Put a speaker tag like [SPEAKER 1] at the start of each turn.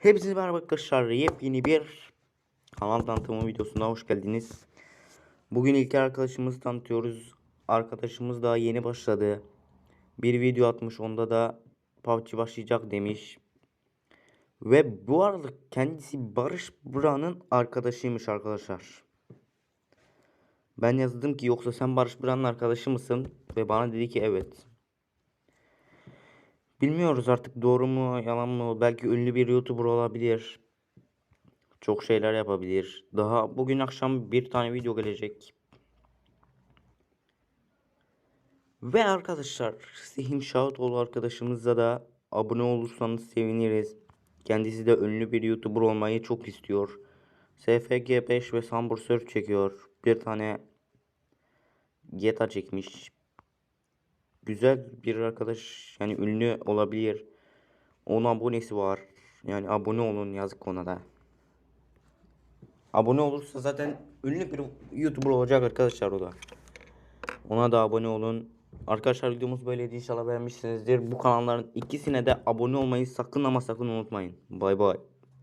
[SPEAKER 1] Hepinize merhaba arkadaşlar. Yepyeni bir kanal tanıtımı videosuna hoş geldiniz. Bugün ilk arkadaşımızı tanıtıyoruz. Arkadaşımız daha yeni başladı. Bir video atmış onda da PUBG başlayacak demiş. Ve bu arada kendisi Barış Buran'ın arkadaşıymış arkadaşlar. Ben yazdım ki yoksa sen Barış Buran'ın arkadaşı mısın? Ve bana dedi ki evet. Bilmiyoruz artık doğru mu yalan mı belki ünlü bir YouTuber olabilir. Çok şeyler yapabilir. Daha bugün akşam bir tane video gelecek. Ve arkadaşlar Sehim Şahutoğlu arkadaşımızla da abone olursanız seviniriz. Kendisi de ünlü bir YouTuber olmayı çok istiyor. SFG5 ve Sambur Surf çekiyor. Bir tane GTA çekmiş güzel bir arkadaş yani ünlü olabilir. 10 abonesi var. Yani abone olun yazık ona da. Abone olursa zaten ünlü bir YouTuber olacak arkadaşlar o da. Ona da abone olun. Arkadaşlar videomuz böyleydi inşallah beğenmişsinizdir. Bu kanalların ikisine de abone olmayı sakın ama sakın unutmayın. Bay bay.